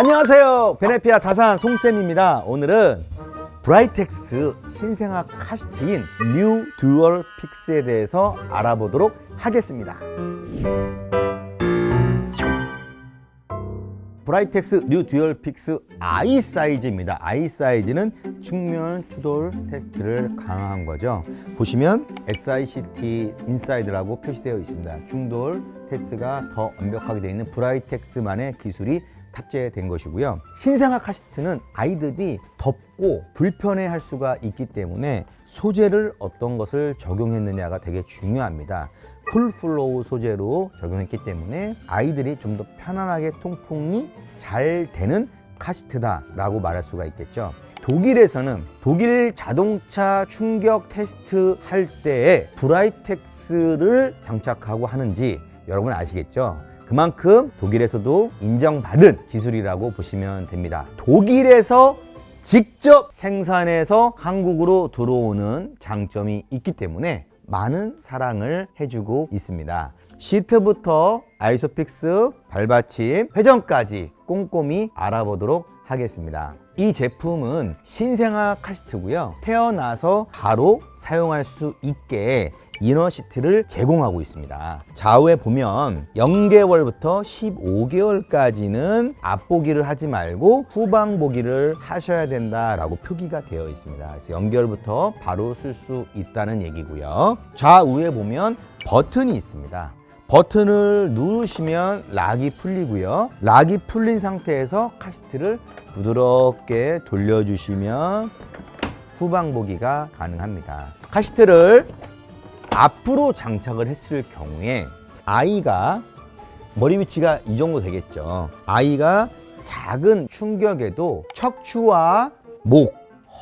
안녕하세요. 베네피아 다산 송쌤입니다. 오늘은 브라이텍스 신생아 카시트인 뉴 듀얼 픽스에 대해서 알아보도록 하겠습니다. 브라이텍스 뉴 듀얼 픽스 I 사이즈입니다. I 사이즈는 측면 추돌 테스트를 강화한 거죠. 보시면 SICT 인사이드라고 표시되어 있습니다. 충돌 테스트가 더 완벽하게 되어 있는 브라이텍스만의 기술이 탑재된 것이고요. 신생아 카시트는 아이들이 덥고 불편해할 수가 있기 때문에 소재를 어떤 것을 적용했느냐가 되게 중요합니다. 쿨플로우 소재로 적용했기 때문에 아이들이 좀 더 편안하게 통풍이 잘 되는 카시트다라고 말할 수가 있겠죠. 독일에서는 독일 자동차 충격 테스트 할 때에 브라이텍스를 장착하고 하는지 여러분 아시겠죠? 그만큼 독일에서도 인정받은 기술이라고 보시면 됩니다. 독일에서 직접 생산해서 한국으로 들어오는 장점이 있기 때문에 많은 사랑을 해주고 있습니다. 시트부터 아이소픽스, 발받침, 회전까지 꼼꼼히 알아보도록 하겠습니다. 이 제품은 신생아 카시트고요. 태어나서 바로 사용할 수 있게 이너 시트를 제공하고 있습니다. 좌우에 보면 0개월부터 15개월까지는 앞보기를 하지 말고 후방보기를 하셔야 된다라고 표기가 되어 있습니다. 그래서 0개월부터 바로 쓸 수 있다는 얘기고요. 좌우에 보면 버튼이 있습니다. 버튼을 누르시면 락이 풀리고요. 락이 풀린 상태에서 카시트를 부드럽게 돌려주시면 후방보기가 가능합니다. 카시트를 앞으로 장착을 했을 경우에 아이가 머리 위치가 이 정도 되겠죠. 아이가 작은 충격에도 척추와 목,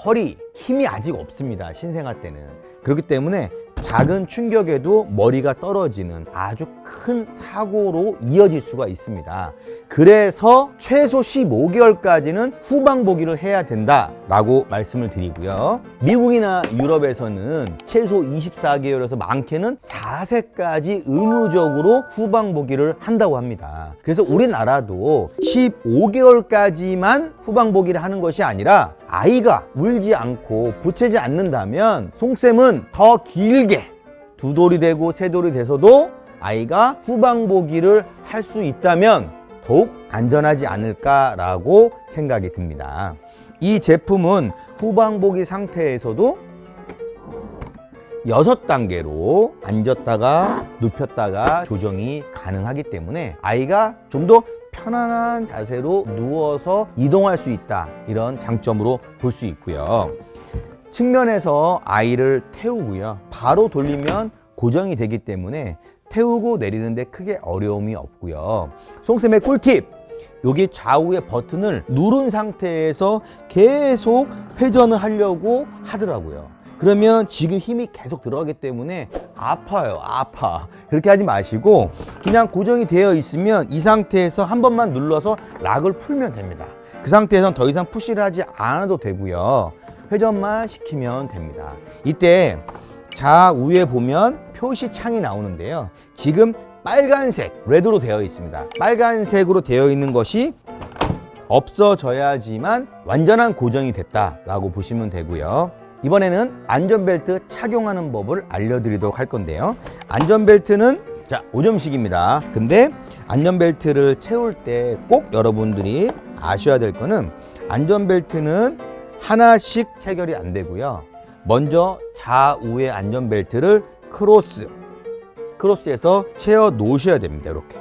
허리 힘이 아직 없습니다. 신생아 때는. 그렇기 때문에 작은 충격에도 머리가 떨어지는 아주 큰 사고로 이어질 수가 있습니다. 그래서 최소 15개월까지는 후방보기를 해야 된다라고 말씀을 드리고요. 미국이나 유럽에서는 최소 24개월에서 많게는 4세까지 의무적으로 후방보기를 한다고 합니다. 그래서 우리나라도 15개월까지만 후방보기를 하는 것이 아니라 아이가 울지 않고 보채지 않는다면 송쌤은 더 길게 두 돌이 되고 세 돌이 돼서도 아이가 후방보기를 할 수 있다면 더욱 안전하지 않을까라고 생각이 듭니다. 이 제품은 후방보기 상태에서도 여섯 단계로 앉았다가 눕혔다가 조정이 가능하기 때문에 아이가 좀 더 편안한 자세로 누워서 이동할 수 있다. 이런 장점으로 볼 수 있고요. 측면에서 아이를 태우고요. 바로 돌리면 고정이 되기 때문에 태우고 내리는데 크게 어려움이 없고요. 송쌤의 꿀팁! 여기 좌우의 버튼을 누른 상태에서 계속 회전을 하려고 하더라고요. 그러면 지금 힘이 계속 들어가기 때문에 아파요, 아파. 그렇게 하지 마시고 그냥 고정이 되어 있으면 이 상태에서 한 번만 눌러서 락을 풀면 됩니다. 그 상태에서는 더 이상 푸시를 하지 않아도 되고요. 회전만 시키면 됩니다. 이때 좌우에 보면 표시창이 나오는데요. 지금 빨간색, 레드로 되어 있습니다. 빨간색으로 되어 있는 것이 없어져야지만 완전한 고정이 됐다라고 보시면 되고요. 이번에는 안전벨트 착용하는 법을 알려드리도록 할 건데요. 안전벨트는 자 5점씩입니다. 근데 안전벨트를 채울 때 꼭 여러분들이 아셔야 될 거는 안전벨트는 하나씩 체결이 안 되고요. 먼저 좌우의 안전벨트를 크로스, 크로스에서 채워 놓으셔야 됩니다. 이렇게.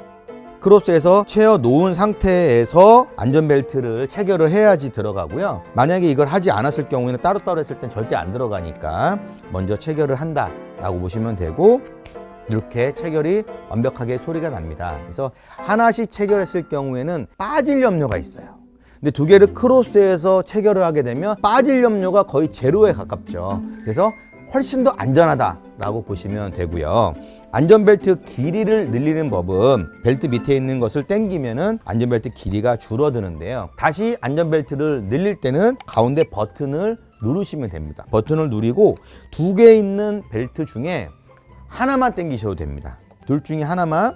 크로스에서 채워 놓은 상태에서 안전벨트를 체결을 해야지 들어가고요. 만약에 이걸 하지 않았을 경우에는 따로따로 했을 땐 절대 안 들어가니까 먼저 체결을 한다 라고 보시면 되고 이렇게 체결이 완벽하게 소리가 납니다. 그래서 하나씩 체결했을 경우에는 빠질 염려가 있어요. 근데 두 개를 크로스해서 체결을 하게 되면 빠질 염려가 거의 제로에 가깝죠. 그래서 훨씬 더 안전하다라고 보시면 되고요. 안전벨트 길이를 늘리는 법은 벨트 밑에 있는 것을 당기면은 안전벨트 길이가 줄어드는데요. 다시 안전벨트를 늘릴 때는 가운데 버튼을 누르시면 됩니다. 버튼을 누르고 두 개 있는 벨트 중에 하나만 당기셔도 됩니다. 둘 중에 하나만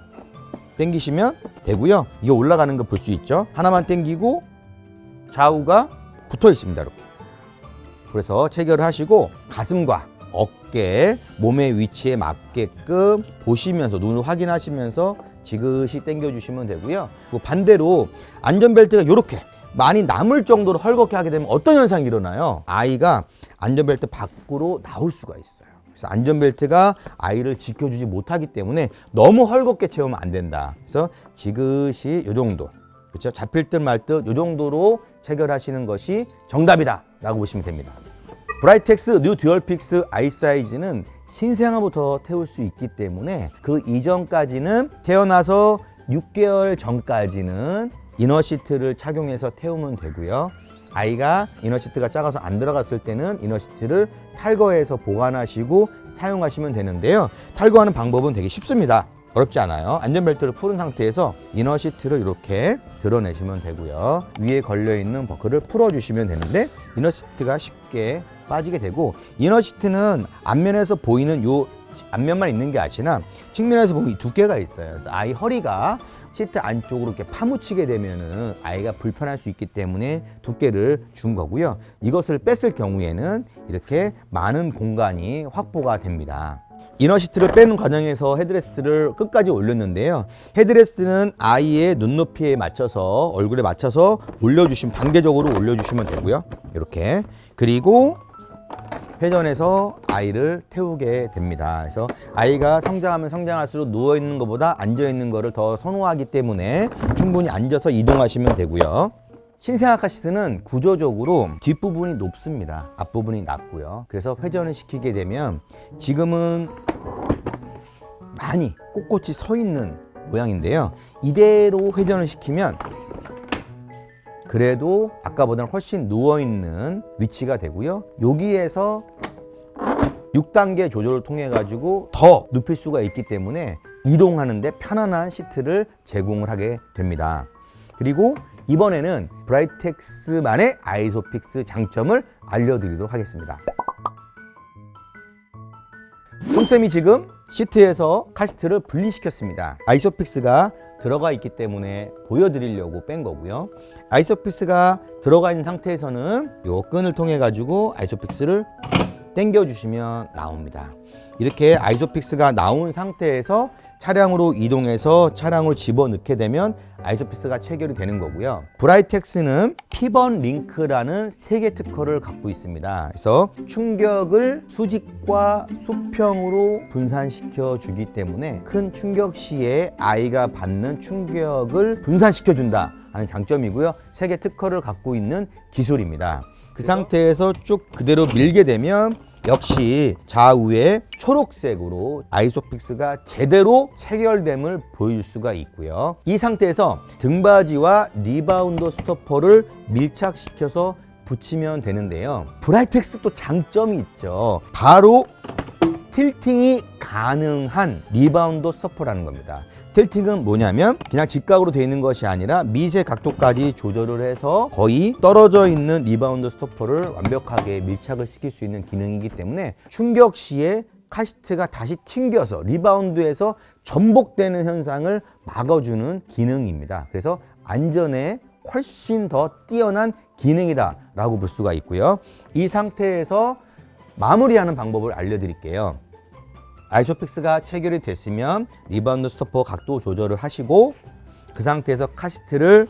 당기시면 되고요. 이게 올라가는 거 볼 수 있죠. 하나만 당기고 좌우가 붙어 있습니다. 이렇게. 그래서 체결을 하시고 가슴과 어깨, 몸의 위치에 맞게끔 보시면서 눈을 확인하시면서 지그시 당겨 주시면 되고요. 그리고 반대로 안전벨트가 이렇게 많이 남을 정도로 헐겁게 하게 되면 어떤 현상이 일어나요? 아이가 안전벨트 밖으로 나올 수가 있어요. 그래서 안전벨트가 아이를 지켜주지 못하기 때문에 너무 헐겁게 채우면 안 된다. 그래서 지그시 요 정도. 그렇죠? 잡힐 듯 말 듯 요 정도로 체결하시는 것이 정답이다라고 보시면 됩니다. 브라이텍스 뉴 듀얼픽스 아이 사이즈는 신생아부터 태울 수 있기 때문에 그 이전까지는 태어나서 6개월 전까지는 이너 시트를 착용해서 태우면 되고요. 아이가 이너 시트가 작아서 안 들어갔을 때는 이너 시트를 탈거해서 보관하시고 사용하시면 되는데요. 탈거하는 방법은 되게 쉽습니다. 어렵지 않아요. 안전벨트를 풀은 상태에서 이너 시트를 이렇게 드러내시면 되고요. 위에 걸려 있는 버클을 풀어주시면 되는데 이너 시트가 쉽게 빠지게 되고 이너 시트는 앞면에서 보이는 요 앞면만 있는 게 아니라 측면에서 보면 이 두께가 있어요. 그래서 아이 허리가 시트 안쪽으로 이렇게 파묻히게 되면은 아이가 불편할 수 있기 때문에 두께를 준 거고요. 이것을 뺐을 경우에는 이렇게 많은 공간이 확보가 됩니다. 이너 시트를 빼는 과정에서 헤드레스트를 끝까지 올렸는데요. 헤드레스트는 아이의 눈높이에 맞춰서 얼굴에 맞춰서 올려주시면 단계적으로 올려주시면 되고요. 이렇게 그리고 회전해서 아이를 태우게 됩니다. 그래서 아이가 성장하면 성장할수록 누워 있는 것보다 앉아 있는 것을 더 선호하기 때문에 충분히 앉아서 이동하시면 되고요. 신생아 카 시트는 구조적으로 뒷부분이 높습니다. 앞부분이 낮고요. 그래서 회전을 시키게 되면 지금은 많이 꼿꼿이 서 있는 모양인데요. 이대로 회전을 시키면 그래도 아까보다는 훨씬 누워 있는 위치가 되고요. 여기에서 6단계 조절을 통해 가지고 더 눕힐 수가 있기 때문에 이동하는데 편안한 시트를 제공을 하게 됩니다. 그리고 이번에는 브라이텍스만의 아이소픽스 장점을 알려드리도록 하겠습니다. 톰쌤이 지금 시트에서 카시트를 분리시켰습니다. 아이소픽스가 들어가 있기 때문에 보여드리려고 뺀 거고요. 아이소픽스가 들어가 있는 상태에서는 요 끈을 통해 가지고 아이소픽스를 당겨 주시면 나옵니다. 이렇게 아이소픽스가 나온 상태에서 차량으로 이동해서 차량으로 집어넣게 되면 아이소픽스가 체결이 되는 거고요. 브라이텍스는 피번 링크라는 세 개 특허를 갖고 있습니다. 그래서 충격을 수직과 수평으로 분산시켜 주기 때문에 큰 충격 시에 아이가 받는 충격을 분산시켜 준다 하는 장점이고요. 세 개 특허를 갖고 있는 기술입니다. 그 상태에서 쭉 그대로 밀게 되면 역시 좌우에 초록색으로 아이소픽스가 제대로 체결됨을 보여줄 수가 있고요. 이 상태에서 등받이와 리바운더 스토퍼를 밀착시켜서 붙이면 되는데요. 브라이텍스 또 장점이 있죠. 바로 틸팅이 가능한 리바운더 스토퍼라는 겁니다. 틸팅은 뭐냐면 그냥 직각으로 되어 있는 것이 아니라 미세 각도까지 조절을 해서 거의 떨어져 있는 리바운더 스토퍼를 완벽하게 밀착을 시킬 수 있는 기능이기 때문에 충격 시에 카시트가 다시 튕겨서 리바운드에서 전복되는 현상을 막아주는 기능입니다. 그래서 안전에 훨씬 더 뛰어난 기능이다라고 볼 수가 있고요. 이 상태에서 마무리하는 방법을 알려드릴게요. 아이소픽스가 체결이 됐으면 리바운드 스토퍼 각도 조절을 하시고 그 상태에서 카시트를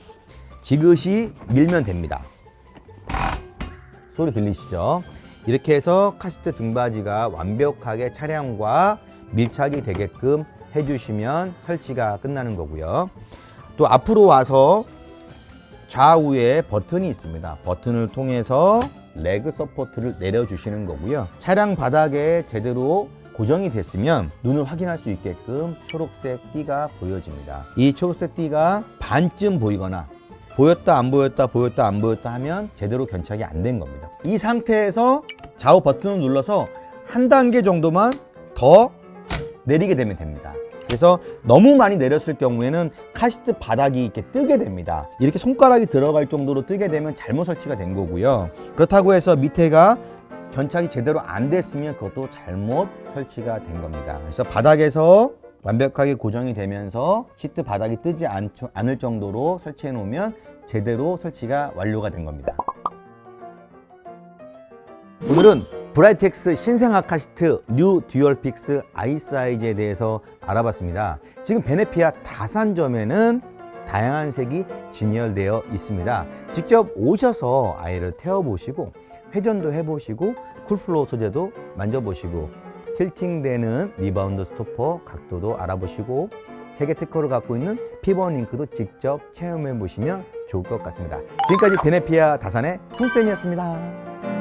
지그시 밀면 됩니다. 소리 들리시죠? 이렇게 해서 카시트 등받이가 완벽하게 차량과 밀착이 되게끔 해주시면 설치가 끝나는 거고요. 또 앞으로 와서 좌우에 버튼이 있습니다. 버튼을 통해서 레그 서포트를 내려주시는 거고요. 차량 바닥에 제대로 고정이 됐으면 눈을 확인할 수 있게끔 초록색 띠가 보여집니다. 이 초록색 띠가 반쯤 보이거나 보였다 안 보였다 보였다 안 보였다 하면 제대로 견착이 안 된 겁니다. 이 상태에서 좌우 버튼을 눌러서 한 단계 정도만 더 내리게 되면 됩니다. 그래서 너무 많이 내렸을 경우에는 카시트 바닥이 이렇게 뜨게 됩니다. 이렇게 손가락이 들어갈 정도로 뜨게 되면 잘못 설치가 된 거고요. 그렇다고 해서 밑에가 견착이 제대로 안 됐으면 그것도 잘못 설치가 된 겁니다. 그래서 바닥에서 완벽하게 고정이 되면서 시트 바닥이 뜨지 않, 않을 정도로 설치해 놓으면 제대로 설치가 완료가 된 겁니다. 오늘은 브라이텍스 신생 아 카시트 뉴 듀얼 픽스 아이 사이즈에 대해서 알아봤습니다. 지금 베네피아 다산점에는 다양한 색이 진열되어 있습니다. 직접 오셔서 아이를 태워보시고 회전도 해보시고 쿨플로우 소재도 만져보시고 틸팅되는 리바운드 스토퍼 각도도 알아보시고 세계 특허를 갖고 있는 피번 링크도 직접 체험해 보시면 좋을 것 같습니다. 지금까지 베네피아 다산의 승쌤이었습니다.